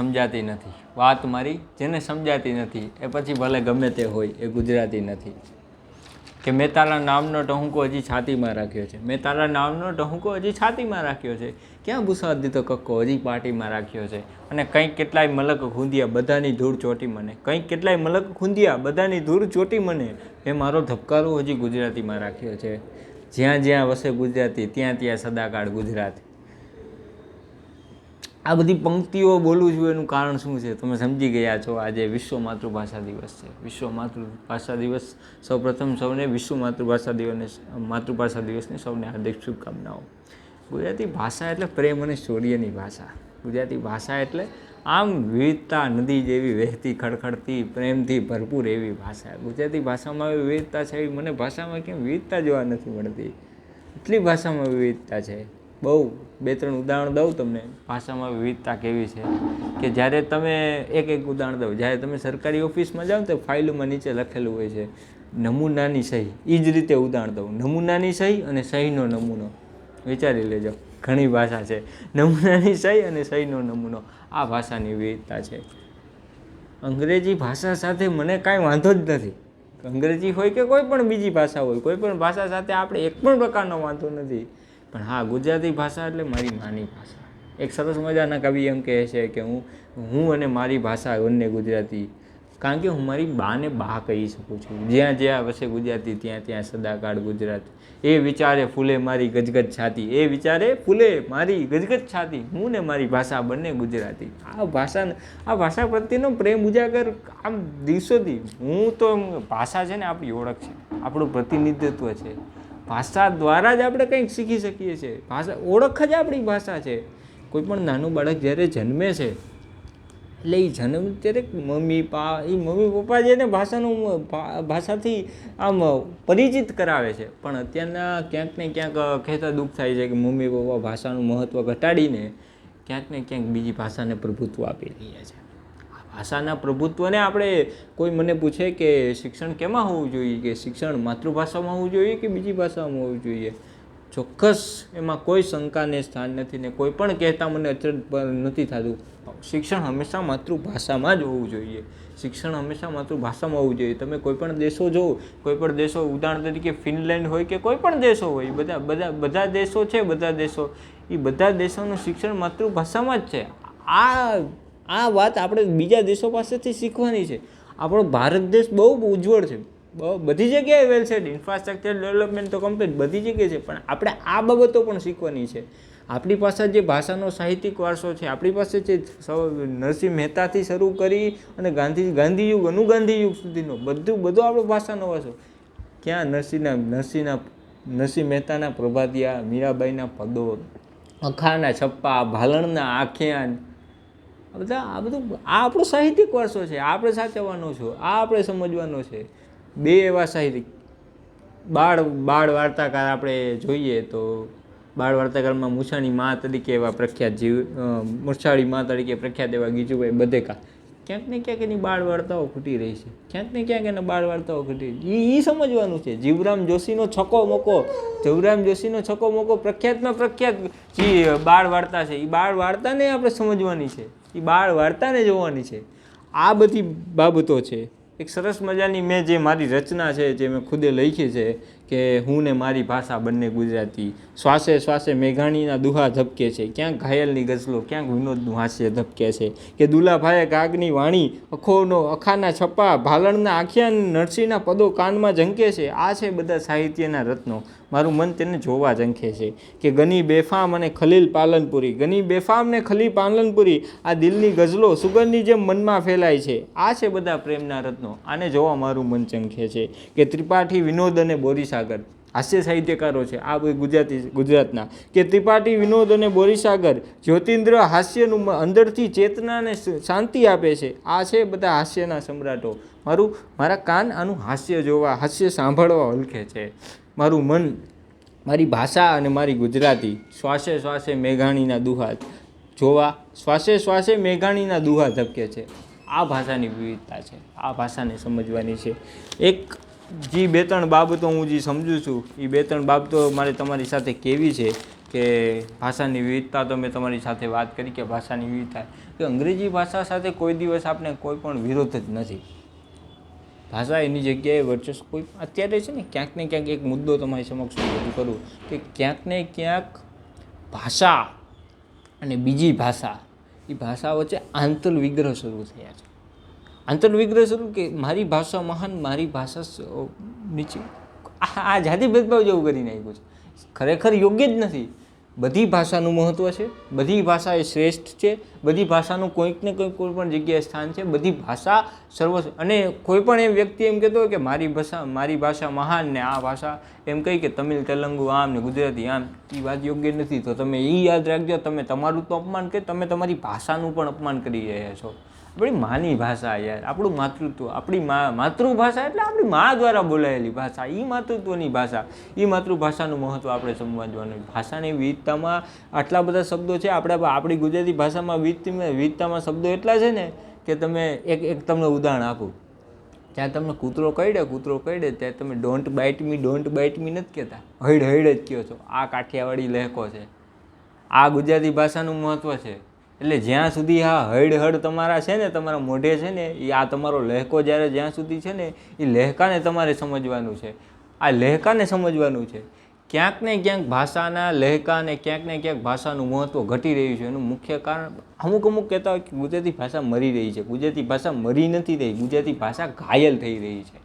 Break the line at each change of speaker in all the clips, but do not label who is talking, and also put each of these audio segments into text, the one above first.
સમજાતી નથી. વાત મારી જેને સમજાતી નથી, એ પછી ભલે ગમે તે હોય, એ ગુજરાતી નથી. કે મેં નામનો ટહુકો હજી છાતીમાં રાખ્યો છે. મેં નામનો ટહુકો હજી છાતીમાં રાખ્યો છે. ક્યાં ભૂસા દીધો કક્કો હજી પાર્ટીમાં રાખ્યો છે? અને કંઈક કેટલાય મલક ખૂંદિયા બધાની ધૂળ ચોટી મને. કંઈક કેટલાય મલક ખૂંદિયા બધાની ધૂળ ચોટી મને. એ મારો ધબકારો હજી ગુજરાતીમાં રાખ્યો છે. જ્યાં જ્યાં વસે ગુજરાતી, ત્યાં ત્યાં સદાકાળ ગુજરાત. આ બધી પંક્તિઓ બોલું છું એનું કારણ શું છે? તમે સમજી ગયા છો, આજે વિશ્વ માતૃભાષા દિવસ છે. વિશ્વ માતૃભાષા દિવસ સૌપ્રથમ સૌને વિશ્વ માતૃભાષા દિવસને માતૃભાષા દિવસની સૌને હાર્દિક શુભકામનાઓ. ગુજરાતી ભાષા એટલે પ્રેમ અને શૌર્યની ભાષા. ગુજરાતી ભાષા એટલે આમ વિવિધતા નદી જેવી વહેતી, ખડખડતી, પ્રેમથી ભરપૂર એવી ભાષા. ગુજરાતી ભાષામાં વિવિધતા છે, મને ભાષામાં કેમ વિવિધતા જોવા નથી મળતી? એટલી ભાષામાં વિવિધતા છે. બહુ, બે ત્રણ ઉદાહરણ દઉં તમને. ભાષામાં વિવિધતા કેવી છે? કે જ્યારે તમે એક એક ઉદાહરણ દઉં, જ્યારે તમે સરકારી ઓફિસમાં જાઓ તો ફાઇલોમાં નીચે લખેલું હોય છે, નમૂનાની સહી. એ જ રીતે ઉદાહરણ દઉં. નમૂનાની સહી અને સહીનો નમૂનો. વિચારી લેજો. ઘણી ભાષા છે. નમૂનાની સહી અને સહીનો નમૂનો. આ ભાષાની વિવિધતા છે. અંગ્રેજી ભાષા સાથે મને કાંઈ વાંધો જ નથી. અંગ્રેજી હોય કે કોઈ પણ બીજી ભાષા હોય, કોઈ પણ ભાષા સાથે આપણે એક પણ પ્રકારનો વાંધો નથી. પણ હા, ગુજરાતી ભાષા એટલે મારી માની ભાષા. એક સરસ મજાના કવિ એમ કહે છે કે હું હું અને મારી ભાષા બંને ગુજરાતી. કારણ કે હું મારી બાને બા કહી શકું છું. જ્યાં જ્યાં વસે ગુજરાતી, ત્યાં ત્યાં સદાકાળ ગુજરાત. એ વિચારે ફૂલે મારી ગજગજ છાતી. એ વિચારે ફૂલે મારી ગજગજ છાતી. હું ને મારી ભાષા બંને ગુજરાતી. આ ભાષા આ ભાષા પ્રત્યેનો પ્રેમ ઉજાગર આમ દિવસોથી. હું તો ભાષા છે ને આપણી ઓળખ છે. આપણું પ્રતિનિધિત્વ છે. ભાષા દ્વારા જ આપણે કંઈક શીખી શકીએ છીએ. ભાષા, ઓળખ જ આપણી ભાષા છે. કોઈ પણ નાનું બાળક જ્યારે જન્મે છે, એટલે એ જન્મ ત્યારે મમ્મી, પા એ મમ્મી, પપ્પા જેને ભાષાનું ભાષાથી આમ પરિચિત કરાવે છે. પણ અત્યારના ક્યાંક ને ક્યાંક કહેતા દુઃખ થાય છે કે મમ્મી, પપ્પા ભાષાનું મહત્ત્વ ઘટાડીને ક્યાંક ને ક્યાંક બીજી ભાષાને પ્રભુત્વ આપી રહ્યા છે. ભાષાના પ્રભુત્વને આપણે કોઈ મને પૂછે કે શિક્ષણ કેમાં હોવું જોઈએ, કે શિક્ષણ માતૃભાષામાં હોવું જોઈએ કે બીજી ભાષામાં હોવું જોઈએ? ચોક્કસ એમાં કોઈ શંકાને સ્થાન નથી ને કોઈ પણ કહેતા મને અચરજ નથી થતું. શિક્ષણ હંમેશા માતૃભાષામાં જ હોવું જોઈએ. શિક્ષણ હંમેશા માતૃભાષામાં હોવું જોઈએ. તમે કોઈ પણ દેશો જો કોઈ પણ દેશો, ઉદાહરણ તરીકે ફિનલેન્ડ હોય કે કોઈ પણ દેશો હોય બધા બધા બધા દેશો છે, બધા દેશો. એ બધા દેશોનું શિક્ષણ માતૃભાષામાં જ છે. આ આ વાત આપણે બીજા દેશો પાસેથી શીખવાની છે. આપણો ભારત દેશ બહુ ઉજ્જવળ છે. બધી જગ્યાએ વેલ છે ઇન્ફ્રાસ્ટ્રક્ચર ડેવલપમેન્ટ તો કમ્પ્લીટ બધી જગ્યાએ છે, પણ આપણે આ બાબતો પણ શીખવાની છે. આપણી પાસે જે ભાષાનો સાહિત્યિક વારસો છે, આપણી પાસે જે નરસિંહ મહેતાથી શરૂ કરી અને ગાંધી, ગાંધીયુગ અનુગાંધી યુગ સુધીનો બધું, બધો આપણો ભાષાનો વારસો. ક્યાં નરસિંહના નરસિંહના, નરસિંહ મહેતાના પ્રભાતિયા, મીરાબાઈના પદો, અખાના છપ્પા, ભાલણના આખ્યાન બધા, આ બધું, આ આપણો સાહિત્યિક વારસો છે. આપણે સાચવવાનો છો, આ આપણે સમજવાનો છે. બે એવા સાહિત્યિક, બાળ બાળ વાર્તાકાર આપણે જોઈએ તો બાળ વાર્તાકારમાં મૂછાણી મા તરીકે એવા પ્રખ્યાત જીવ મૂછાળી મા તરીકે પ્રખ્યાત એવા ગીજુભાઈ બધેકા. ક્યાંક ને ક્યાંક એની બાળ વાર્તાઓ ખૂટી રહી છે. ક્યાંક ને ક્યાંક એના બાળ વાર્તાઓ ખૂટી એ સમજવાનું છે. જીવરામ જોશીનો છકો મોકો, જીવરામ જોશીનો છકો મોકો પ્રખ્યાતમાં પ્રખ્યાત જે બાળ વાર્તા છે એ બાળ વાર્તાને આપણે સમજવાની છે. એ બાળ વાર્તાને જોવાની છે. આ બધી બાબતો છે. એક સરસ મજાની મેં જે મારી રચના છે, જે મેં ખુદે લખી છે, કે હું ને મારી ભાષા બંને ગુજરાતી, શ્વાસે શ્વાસે મેઘાણીના દુહા ધબકે છે, ક્યાંક ઘાયલની ગઝલો, ક્યાંક વિનોદનું હાસ્ય ધબકે છે, કે દુલાભાઈએ કાગની વાણી, અખોનો અખાના છપ્પા ભાલણના આખ્યાન નરસિંહના પદો કાનમાં ઝંકે છે, આ છે બધા સાહિત્યના રત્નો. મારું મન તેને જોવા ઝંખે છે કે ગની બેફામ અને ખલીલ પાલનપુરી. ગની બેફામ ને ખલી પાલનપુરી આ દિલની ગઝલો સુગંધની જેમ મનમાં ફેલાય છે. આ છે બધા પ્રેમના રત્નો. આને જોવા મારું મન ચંખે છે કે ત્રિપાઠી વિનોદ અને બોરીસાગર. હાસ્ય સાહિત્યકારો છે. આ ગુજરાતી, ગુજરાતના. કે ત્રિપાઠી વિનોદ અને બોરીસાગર જ્યોતિન્દ્ર હાસ્યનું અંદરથી ચેતનાને શાંતિ આપે છે. આ છે બધા હાસ્યના સમ્રાટો. મારું, મારા કાન આનું હાસ્ય જોવા, હાસ્ય સાંભળવા હલકે છે. મારું મન, મારી ભાષા અને મારી ગુજરાતી શ્વાસે શ્વાસે મેઘાણીના દુહા જોવા, શ્વાસે શ્વાસે મેઘાણીના દુહા ધબકે છે. આ ભાષાની વિવિધતા છે, આ ભાષાને સમજવાની છે. એક જે બે ત્રણ બાબતો હું જે સમજું છું એ બે ત્રણ બાબતો મારે તમારી સાથે કેવી છે કે ભાષાની વિવિધતા તો મેં તમારી સાથે વાત કરી કે ભાષાની વિવિધતા. કે અંગ્રેજી ભાષા સાથે કોઈ દિવસ આપણે કોઈ પણ વિરોધ જ નથી. ભાષા એની જગ્યાએ વર્ચસ્વ કોઈ અત્યારે છે ને ક્યાંક ને ક્યાંક એક મુદ્દો તમારી સમક્ષ હું રજૂ કરું કે ક્યાંક ને ક્યાંક ભાષા અને બીજી ભાષા એ ભાષા વચ્ચે આંતરવિગ્રહ શરૂ થયા છે. આંતરવિગ્રહ શરૂ કે મારી ભાષા મહાન, મારી ભાષા નીચે. આ આ જાતિ ભેદભાવ જેવું કરી નાખ્યું છે. ખરેખર યોગ્ય જ નથી. બધી ભાષાનું મહત્ત્વ છે, બધી ભાષા એ શ્રેષ્ઠ છે, બધી ભાષાનું કોઈક ને કોઈક કોઈ પણ જગ્યાએ સ્થાન છે, બધી ભાષા સર્વ અને કોઈ પણ એમ વ્યક્તિ એમ કહેતો હોય કે મારી ભાષા મારી ભાષા મહાન ને આ ભાષા એમ કહી કે તમિલ, તેલંગુ, આમ ને ગુજરાતી, આમ. એ વાત યોગ્ય નથી. તો તમે એ યાદ રાખજો, તમે તમારું તો અપમાન કરી, તમે તમારી ભાષાનું પણ અપમાન કરી રહ્યા છો. આપણી માની ભાષા યાર, આપણું માતૃત્વ, આપણી મા, માતૃભાષા એટલે આપણી મા દ્વારા બોલાયેલી ભાષા એ માતૃત્વની ભાષા. એ માતૃભાષાનું મહત્ત્વ આપણે સમજવાનું. ભાષાની વિવિધતામાં આટલા બધા શબ્દો છે, આપણા આપણી ગુજરાતી ભાષામાં વિવિધતામાં શબ્દો એટલા છે ને કે તમે એક એક તમને ઉદાહરણ આપું. ત્યાં તમને કૂતરો કહીડે કૂતરો કહીડે ત્યાં તમે don't bite me don't bite me નથી કહેતા. હૈડ હૈડ જ કહો છો. આ કાઠિયાવાડી લહેકો છે. આ ગુજરાતી ભાષાનું મહત્ત્વ છે. એટલે જ્યાં સુધી આ હૈડ, હડ તમારા છે ને, તમારા મોઢે છે ને એ આ તમારો લહેકો જ્યારે જ્યાં સુધી છે ને એ લહેકાને તમારે સમજવાનું છે. આ લહેકાને સમજવાનું છે. ક્યાંક ને ક્યાંક ભાષાના લહેકા અને ક્યાંક ને ક્યાંક ભાષાનું મહત્ત્વ ઘટી રહ્યું છે. એનું મુખ્ય કારણ અમુક અમુક કહેતા હોય કે ગુજરાતી ભાષા મરી રહી છે. ગુજરાતી ભાષા મરી નથી રહી. ગુજરાતી ભાષા ઘાયલ થઈ રહી છે.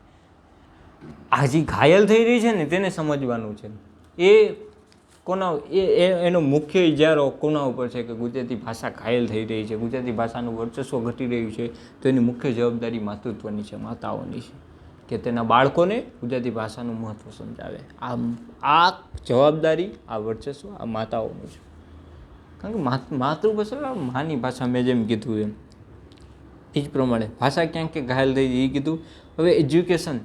આ જે ઘાયલ થઈ રહી છે ને તેને સમજવાનું છે. એ કોના એ, એનો મુખ્ય ઇજારો કોના ઉપર છે કે ગુજરાતી ભાષા ઘાયલ થઈ રહી છે? ગુજરાતી ભાષાનું વર્ચસ્વ ઘટી રહ્યું છે. તો એની મુખ્ય જવાબદારી માતૃત્વની છે, માતાઓની છે. કે તેના બાળકોને ગુજરાતી ભાષાનું મહત્ત્વ સમજાવે. આ આ જવાબદારી, આ વર્ચસ્વ, આ માતાઓનું છે. કારણ કે માત- માતૃભાષા માની ભાષા મેં જેમ કીધું એમ. એ જ પ્રમાણે ભાષા ક્યાંક કે ઘાયલ થઈ એ કીધું. હવે એજ્યુકેશન,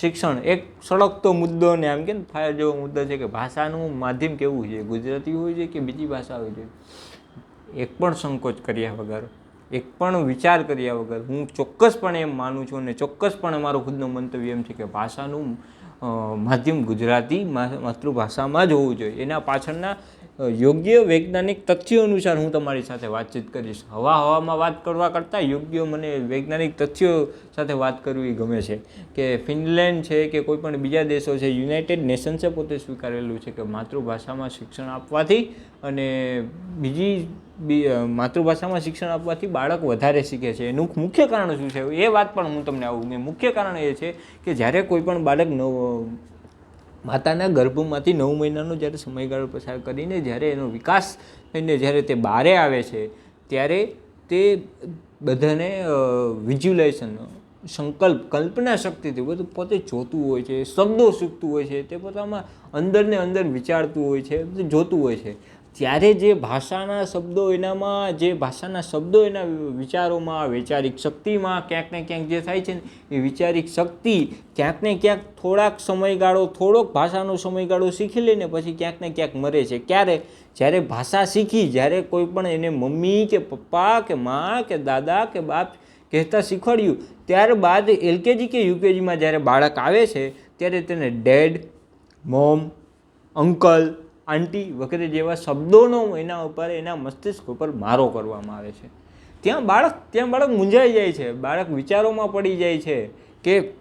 શિક્ષણ, એક સળગતો મુદ્દો ને આમ કે ફાયર જેવો મુદ્દો છે કે ભાષાનું માધ્યમ કેવું છે? ગુજરાતી હોય છે કે બીજી ભાષા હોય છે? એક પણ સંકોચ કર્યા વગર એક પણ વિચાર કર્યા વગર હું ચોક્કસપણે એમ માનું છું અને ચોક્કસપણે મારું ખુદનું મંતવ્ય એમ છે કે ભાષાનું માધ્યમ ગુજરાતી માતૃભાષામાં જ હોવું જોઈએ. એના પાછળના યોગ્ય વૈજ્ઞાનિક તથ્યો અનુસાર હું તમારી સાથે વાતચીત કરીશ. હવા હવામાં વાત કરવા કરતાં યોગ્ય મને વૈજ્ઞાનિક તથ્યો સાથે વાત કરવી ગમે છે. કે ફિનલેન્ડ છે કે કોઈ પણ બીજા દેશો છે, યુનાઇટેડ નેશન્સે પોતે સ્વીકારેલું છે કે માતૃભાષામાં શિક્ષણ આપવાથી અને બીજી માતૃભાષામાં શિક્ષણ આપવાથી બાળક વધારે શીખે છે. એનું મુખ્ય કારણ શું છે? એ વાત પણ હું તમને આવું મુખ્ય કારણ એ છે કે જ્યારે કોઈ પણ બાળક માતાના ગર્ભમાંથી નવ મહિનાનો જ્યારે સમયગાળો પસાર કરીને જ્યારે એનો વિકાસ થઈને જ્યારે તે બારે આવે છે, ત્યારે તે બધાને વિઝ્યુલાઇઝેશન સંકલ્પ, કલ્પના શક્તિથી બધું પોતે જોતું હોય છે, શબ્દો શીખતું હોય છે, તે પોતામાં અંદરને અંદર વિચારતું હોય છે જોતું હોય છે. ત્યારે જે ભાષાના શબ્દો એનામાં, જે ભાષાના શબ્દો એના વિચારોમાં, વૈચારિક શક્તિમાં ક્યાંક ને ક્યાંક જે થાય છે ને, એ વિચારિક શક્તિ ક્યાંક ને ક્યાંક થોડાક સમયગાળો, થોડોક ભાષાનો સમયગાળો શીખી લઈને પછી ક્યાંક ને ક્યાંક મરે છે. ક્યારે? જ્યારે ભાષા શીખી, જ્યારે કોઈ પણ એને મમ્મી કે પપ્પા કે મા કે દાદા કે બાપ કહેતા શીખવાડ્યું, ત્યારબાદ એલકેજી કે યુકેજીમાં જ્યારે બાળક આવે છે, ત્યારે તેને ડેડ, મોમ, અંકલ આંટી વગેરે જેવા શબ્દોનો એના ઉપર, એના મસ્તિષ્ક ઉપર મારો કરવામાં આવે છે. ત્યાં બાળક ત્યાં બાળક મૂંઝાઈ જાય છે. બાળક વિચારોમાં પડી જાય છે કે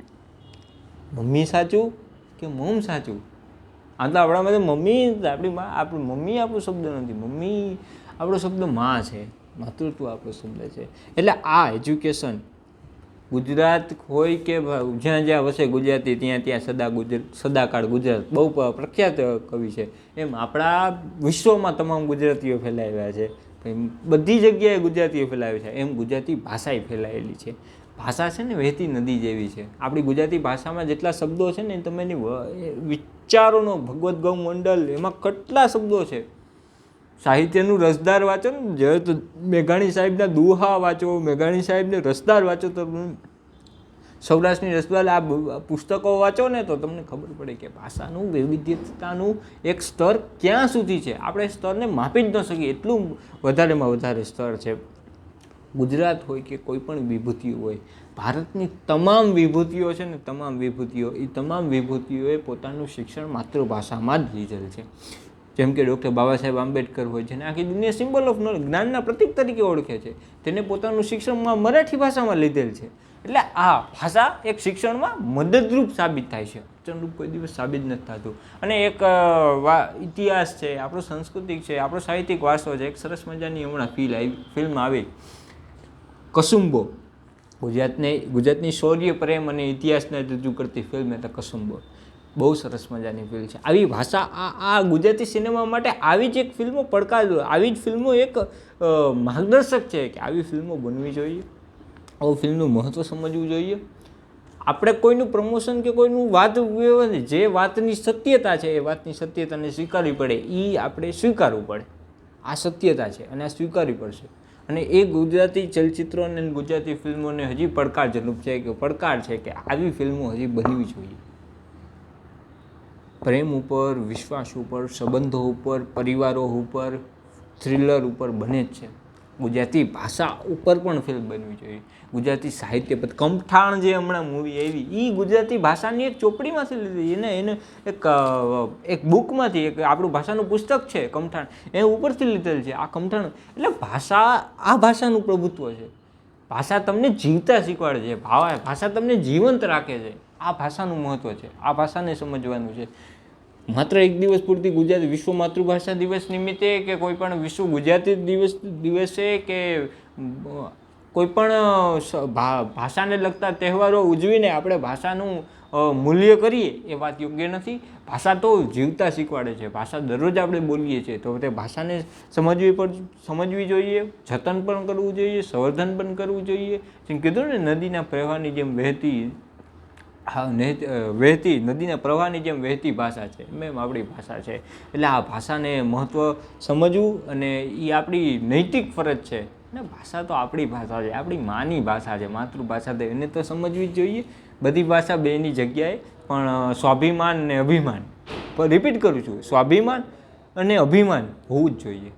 મમ્મી સાચું કે મોમ સાચું? આ તો આપણા માટે મમ્મી, આપણી મા, આપણું મમ્મી આપણો શબ્દ નથી. મમ્મી આપણો શબ્દમાં છે. માતૃત્વ આપણો શબ્દ છે. એટલે આ એજ્યુકેશન ગુજરાત હોય કે જ્યાં જ્યાં વસે ગુજરાતી, ત્યાં ત્યાં સદા ગુજર, સદાકાળ ગુજરાત. બહુ પ્રખ્યાત કવિ છે. એમ આપણા વિશ્વમાં તમામ ગુજરાતીઓ ફેલાવ્યા છે. બધી જગ્યાએ ગુજરાતીઓ ફેલાવી છે. એમ ગુજરાતી ભાષાએ ફેલાયેલી છે. ભાષા છે ને વહેતી નદી જેવી છે. આપણી ગુજરાતી ભાષામાં જેટલા શબ્દો છે ને તમે એની વિચારોનો ભગવદ્ ગૌ મંડળ એમાં કેટલા શબ્દો છે? સાહિત્યનું રસદાર વાંચો ને જ્યારે તો મેઘાણી સાહેબના દુહા વાંચો, મેઘાણી સાહેબને રસદાર વાંચો તો સૌરાષ્ટ્રની રસદાર આ પુસ્તકો વાંચો ને તો તમને ખબર પડે કે ભાષાનું, વૈવિધ્યતાનું એક સ્તર ક્યાં સુધી છે? આપણે સ્તરને માપી જ ન શકીએ. એટલું વધારેમાં વધારે સ્તર છે. ગુજરાત હોય કે કોઈ પણ વિભૂતિ હોય, ભારતની તમામ વિભૂતિઓ છે ને, તમામ વિભૂતિઓ, એ તમામ વિભૂતિઓએ પોતાનું શિક્ષણ માતૃભાષામાં જ લીધેલ છે. જેમ કે ડૉક્ટર બાબા સાહેબ આંબેડકર હોય જેને આખી દુનિયા સિમ્બલ ઓફ જ્ઞાનના પ્રતિક તરીકે ઓળખે છે. તેને પોતાનું શિક્ષણમાં મરાઠી ભાષામાં લીધેલ છે. એટલે આ ભાષા એક શિક્ષણમાં મદદરૂપ સાબિત થાય છે. અડચણરૂપ કોઈ દિવસ સાબિત નથી થતું. અને એક ઇતિહાસ છે, આપણો સાંસ્કૃતિક છે, આપણો સાહિત્યિક વારસો છે, એક સરસ મજાની હમણાં ફિલ આવી ફિલ્મ આવી. કસુંબો. ગુજરાતને, ગુજરાતની શૌર્ય, પ્રેમ અને ઇતિહાસને રજૂ કરતી ફિલ્મ એટલે કસુંબો. બહુ સરસ મજાની ફિલ્મ છે. આવી ભાષા આ આ ગુજરાતી સિનેમા માટે આવી જ એક ફિલ્મો પડકાર આવી જ ફિલ્મો એક માર્ગદર્શક છે કે આવી ફિલ્મો બનવી જોઈએ. આવું ફિલ્મનું મહત્ત્વ સમજવું જોઈએ. આપણે કોઈનું પ્રમોશન કે કોઈનું વાત જે વાતની સત્યતા છે, એ વાતની સત્યતાને સ્વીકારવી પડે. એ આપણે સ્વીકારવું પડે. આ સત્યતા છે અને આ સ્વીકારવી પડશે. અને એ ગુજરાતી ચલચિત્રો અને ગુજરાતી ફિલ્મોને હજી પડકારજનક છે કે પડકાર છે કે આવી ફિલ્મો હજી બનવી જોઈએ. પ્રેમ ઉપર, વિશ્વાસ ઉપર, સંબંધો ઉપર, પરિવારો ઉપર થ્રિલર ઉપર બને જ છે. ગુજરાતી ભાષા ઉપર પણ ફિલ્મ બનવી જોઈએ. ગુજરાતી સાહિત્ય પર કમઠાણ જે હમણાં મૂવી આવી એ ગુજરાતી ભાષાની એક ચોપડીમાંથી લીધી. એને એને એક એક બુકમાંથી એક આપણું ભાષાનું પુસ્તક છે કમઠાણ એ ઉપરથી લીધેલ છે. આ કમઠાણ એટલે ભાષા, આ ભાષાનું પ્રભુત્વ છે. ભાષા તમને જીવતા શીખવાડે છે. ભાષા તમને જીવંત રાખે છે. આ ભાષાનું મહત્ત્વ છે આ ભાષાને સમજવાનું છે. માત્ર એક દિવસ પૂરતી ગુજરાતી વિશ્વ માતૃભાષા દિવસ નિમિત્તે કે કોઈ પણ વિશ્વ ગુજરાતી દિવસ દિવસે કે અ, કોઈ પણ સ- ભા- ભાષાને લગતા તહેવારો ઉજવીને આપણે ભાષાનું મૂલ્ય કરીએ એ વાત યોગ્ય નથી. ભાષા તો જીવતા શીખવાડે છે. ભાષા દરરોજ આપણે બોલીએ છીએ. તો તે ભાષાને સમજવી પણ સમજવી જોઈએ જતન પણ કરવું જોઈએ સંવર્ધન પણ કરવું જોઈએ. જેમ કીધું ને નદીના પ્રવાહની જેમ વહેતી હા વહેતી, નદીના પ્રવાહની જેમ વહેતી ભાષા છે. એમ આપણી ભાષા છે. એટલે આ ભાષાને મહત્ત્વ સમજવું અને એ આપણી નૈતિક ફરજ છે. ને ભાષા તો આપણી ભાષા છે, આપણી માની ભાષા છે, માતૃભાષા તો એને તો સમજવી જ જોઈએ. બધી ભાષા બેની જગ્યાએ, પણ સ્વાભિમાન ને અભિમાન. રિપીટ કરું છું, સ્વાભિમાન અને અભિમાન હોવું જ જોઈએ.